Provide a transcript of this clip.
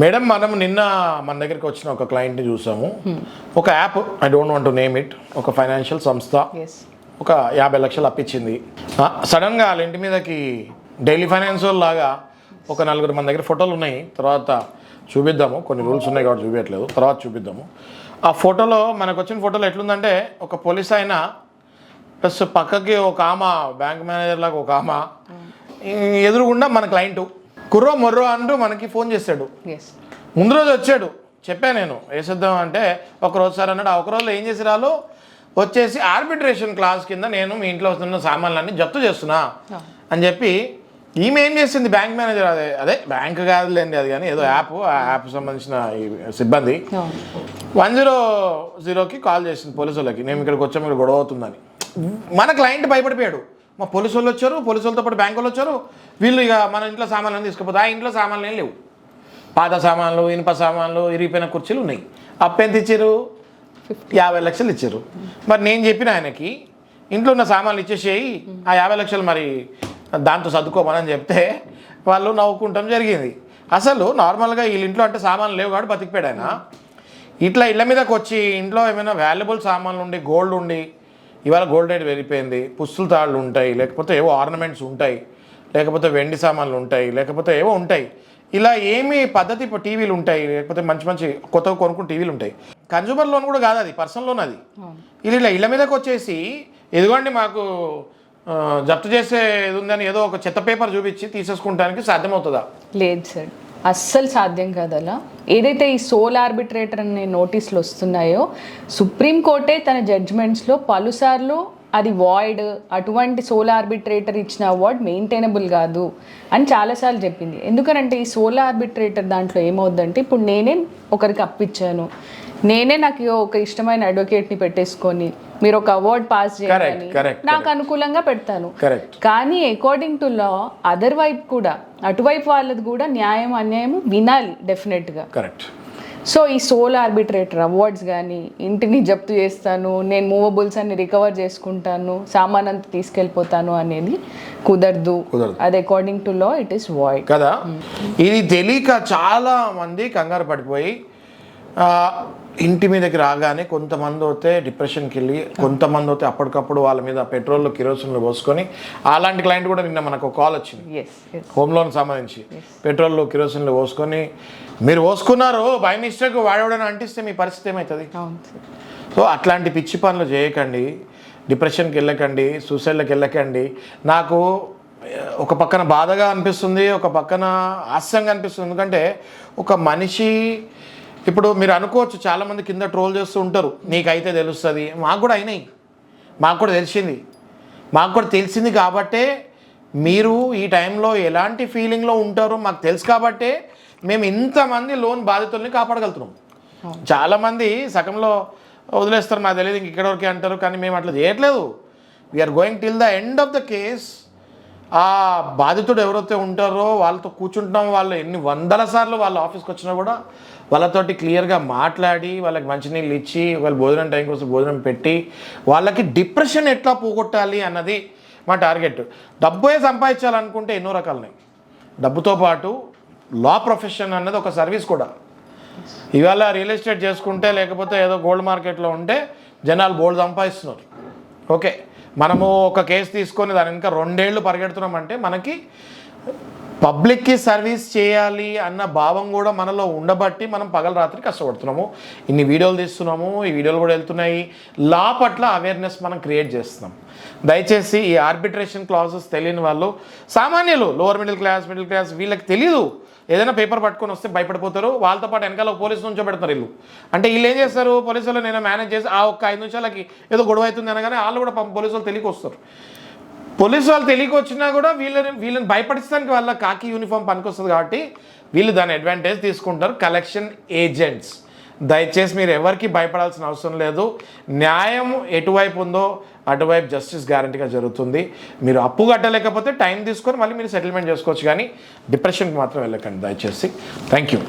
Madam మనం నిన్న మన దగ్గరికి వచ్చిన ఒక క్లయింట్ని చూసాము. ఒక app I don't want to name it ఒక ఫైనాన్షియల్ సంస్థ. ఒక యాభై లక్షలు అప్పించింది సడన్గా వాళ్ళ ఇంటి మీదకి డైలీ ఫైనాన్స్ లాగా ఒక నలుగురు మన దగ్గర ఫోటోలు ఉన్నాయి. తర్వాత చూపిద్దాము. కొన్ని రూల్స్ ఉన్నాయి కాబట్టి చూపించట్లేదు తర్వాత చూపిద్దాము. ఆ ఫోటోలో మనకు వచ్చిన ఫోటోలో ఎట్లుందంటే ఒక పోలీస్ అయినా ప్లస్ పక్కకి ఒక ఆమ బ్యాంక్ మేనేజర్ లాగా ఒక ఆమ. ఈ ఎదురుగుండా మన క్లయింట్ కుర్రో మొర్రో అంటూ మనకి ఫోన్ చేశాడు ముందు రోజు వచ్చాడు. చెప్పా నేను వేసేద్దాం అంటే ఒక రోజు సార్ అన్నాడు ఒక రోజులో ఏం చేసి రాలు వచ్చేసి ఆర్బిట్రేషన్ క్లాస్ కింద నేను మీ ఇంట్లో వస్తున్న సామాన్లన్నీ జప్తు చేస్తున్నా అని చెప్పి ఈమె ఏం చేసింది? బ్యాంక్ మేనేజర్ అదే అదే బ్యాంక్ కాదులేండి అది కానీ ఏదో యాప్ ఆ యాప్ సంబంధించిన ఈ సిబ్బంది వన్ జీరో జీరోకి కాల్ చేసింది పోలీసు వాళ్ళకి. నేను ఇక్కడికి వచ్చాము ఇక్కడ గొడవ అవుతుందని. మన క్లయింట్ భయపడిపోయాడు. మా పోలీసు వాళ్ళు వచ్చారు పోలీసు వాళ్ళతో పాటు బ్యాంక్ వాళ్ళు వచ్చారు. వీళ్ళు ఇక మన ఇంట్లో సామాన్లు తీసుకుపోతే ఆ ఇంట్లో సామాన్లు ఏం లేవు. పాత సామాన్లు ఇనుప సామాన్లు ఇరిగిపోయిన కుర్చీలు ఉన్నాయి. అప్పు ఎంత ఇచ్చారు? యాభై లక్షలు ఇచ్చారు. మరి నేను చెప్పిన ఆయనకి ఇంట్లో ఉన్న సామాన్లు ఇచ్చేసేయి ఆ యాభై లక్షలు మరి దాంతో సర్దుకోమని చెప్తే వాళ్ళు నవ్వుకుంటాం జరిగింది. అసలు నార్మల్గా వీళ్ళ ఇంట్లో అంటే సామాన్లు లేవు కాబట్టి బతికిపోయాడు ఆయన. ఇట్లా ఇళ్ళ మీదకి వచ్చి ఇంట్లో ఏమైనా వాల్యుబుల్ సామాన్లు ఉండి గోల్డ్ ఉండి ఇవాళ గోల్డ్ రేట్ పెరిగిపోయింది. పుస్తుల తాళ్ళు ఉంటాయి. లేకపోతే ఏవో ఆర్నమెంట్స్ ఉంటాయి. లేకపోతే వెండి సామాన్లు ఉంటాయి. లేకపోతే ఏవో ఉంటాయి. ఇలా ఏమి పద్ధతి ఇప్పుడు టీవీలు ఉంటాయి. లేకపోతే మంచి మంచి కొత్తగా కొనుక్కుని టీవీలు ఉంటాయి. కన్జ్యూమర్ లోన్ కూడా కాదు అది. పర్సనల్ లోన్ అది. ఇది ఇలా ఇళ్ళ మీదకి వచ్చేసి ఎదుగోండి మాకు జప్తు చేసే ఉందని ఏదో ఒక చెత్త పేపర్ చూపించి తీసేసుకుంటానికి సాధ్యమవుతుందా? లేదు సార్. అస్సలు సాధ్యం కాదు అలా. ఏదైతే ఈ సోల్ ఆర్బిట్రేటర్ అనే నోటీసులు వస్తున్నాయో సుప్రీంకోర్టే తన జడ్జ్మెంట్స్లో పలుసార్లు అది వాయిడ్ అటువంటి సోల్ ఆర్బిట్రేటర్ ఇచ్చిన అవార్డ్ మెయింటైనబుల్ కాదు అని చాలాసార్లు చెప్పింది. ఎందుకనంటే ఈ సోల్ ఆర్బిట్రేటర్ దాంట్లో ఏమవుద్దంటే ఇప్పుడు నేనే ఒకరికి అప్పిచ్చాను నేనే నాకు ఒక ఇష్టమైన అడ్వకేట్ని పెట్టేసుకొని మీరు ఒక అవార్డ్ పాస్ చేయాలని నాకు అనుకూలంగా పెడతాను. కానీ అకార్డింగ్ టు లా అదర్ వైపు కూడా అటువైపు వాళ్ళది కూడా న్యాయం అన్యాయం వినాలి డెఫినెట్గా కరెక్ట్ సో ఈ సోల్ ఆర్బిట్రేటర్ అవార్డ్స్ కానీ ఇంటిని జప్తు చేస్తాను నేను మూవబుల్స్ అన్ని రికవర్ చేసుకుంటాను సామాన్ అంతా తీసుకెళ్ళిపోతాను అనేది కుదరదు. అది according to law it is void కదా? ఇది తెలియక చాలా మంది కంగారు పడిపోయి ఇంటి మీదకి రాగానే కొంతమంది అయితే డిప్రెషన్కి వెళ్ళి కొంతమంది అయితే అప్పటికప్పుడు వాళ్ళ మీద పెట్రోల్ కిరోసిన్లు పోసుకొని అలాంటి క్లయింట్ కూడా నిన్న మనకు కాల్ వచ్చింది. హోమ్ లోన్ సంబంధించి. పెట్రోల్ కిరోసిన్లు పోసుకొని మీరు పోసుకున్నారు బై మిస్టేక్ వాడవడని అంటిస్తే మీ పరిస్థితి ఏమవుతుంది సో అట్లాంటి పిచ్చి పనులు చేయకండి డిప్రెషన్కి వెళ్ళకండి సూసైడ్లకు వెళ్ళకండి. నాకు ఒక పక్కన బాధగా అనిపిస్తుంది ఒక పక్కన హాస్యంగా అనిపిస్తుంది. ఎందుకంటే ఒక మనిషి ఇప్పుడు మీరు అనుకోవచ్చు చాలామంది కింద ట్రోల్ చేస్తూ ఉంటారు. నీకైతే తెలుస్తుంది. మాకు కూడా అయినాయి. మాకు కూడా తెలిసింది. మాకు కూడా తెలిసింది కాబట్టే మీరు ఈ టైంలో ఎలాంటి ఫీలింగ్లో ఉంటారో మాకు తెలుసు కాబట్టే మేము ఇంతమంది లోన్ బాధితుల్ని కాపాడగలుగుతున్నాం. చాలామంది సగంలో వదిలేస్తారు నాకు తెలియదు ఇంక ఇక్కడ వరకే అంటారు కానీ మేము అట్లా చేయట్లేదు. We're going till the end of the case ఆ బాధితుడు ఎవరైతే ఉంటారో వాళ్ళతో కూర్చుంటాం వాళ్ళు ఎన్ని వందల సార్లు వాళ్ళ ఆఫీస్కి వచ్చినా కూడా వాళ్ళతోటి క్లియర్గా మాట్లాడి వాళ్ళకి మంచినీళ్ళు ఇచ్చి వాళ్ళ భోజనం టైం కోసం భోజనం పెట్టి వాళ్ళకి డిప్రెషన్ ఎట్లా పోగొట్టాలి అన్నది మా టార్గెట్. డబ్బే సంపాదించాలనుకుంటే ఎన్నో రకాలున్నాయి. డబ్బుతో పాటు లా ప్రొఫెషన్ అన్నది ఒక సర్వీస్ కూడా. ఇవాళ రియల్ ఎస్టేట్ చేసుకుంటే లేకపోతే ఏదో గోల్డ్ మార్కెట్లో ఉంటే జనాలు బోల్డ్ సంపాదిస్తున్నారు. ఓకే. మనము ఒక కేసు తీసుకొని దాని ఇంకా రెండేళ్ళు పరిగెడుతున్నామంటే మనకి పబ్లిక్కి సర్వీస్ చేయాలి అన్న భావం కూడా మనలో ఉండబట్టి మనం పగల రాత్రి కష్టపడుతున్నాము. ఇన్ని వీడియోలు తీస్తున్నాము ఈ వీడియోలు కూడా వెళ్తున్నాయి. లా పట్ల అవేర్నెస్ మనం క్రియేట్ చేస్తున్నాం. దయచేసి ఈ ఆర్బిట్రేషన్ క్లాసెస్ తెలియని వాళ్ళు సామాన్యులు lower middle class middle class వీళ్ళకి తెలియదు ఏదైనా పేపర్ పట్టుకొని వస్తే భయపడిపోతారు. వాళ్ళతో పాటు వెనకాల పోలీసు నుంచో పెడతారు వీళ్ళు. అంటే వీళ్ళు ఏం చేస్తారు? పోలీసులు నేను మేనేజ్ చేసి ఆ ఒక్క ఐదు నిమిషాలకి ఏదో గొడవ అవుతుంది అనగానే వాళ్ళు కూడా పోలీసులు పోలీసు వాళ్ళు వస్తారు. పోలీసు వాళ్ళు తెలియక వచ్చినా కూడా వీళ్ళని వీళ్ళని భయపడిస్తానికి వాళ్ళ కాకి యూనిఫామ్ పనికొస్తుంది కాబట్టి వీళ్ళు దాని అడ్వాంటేజ్ తీసుకుంటారు. కలెక్షన్ ఏజెంట్స్ దయచేసి మీరు ఎవరికి భయపడాల్సిన అవసరం లేదు. న్యాయం ఎటువైపు ఉందో అటువైపు జస్టిస్ గ్యారంటీగా జరుగుతుంది. మీరు అప్పు కట్టలేకపోతే టైం తీసుకొని మళ్ళీ మీరు సెటిల్మెంట్ చేసుకోవచ్చు కానీ డిప్రెషన్కి మాత్రం వెళ్ళకండి దయచేసి. Thank you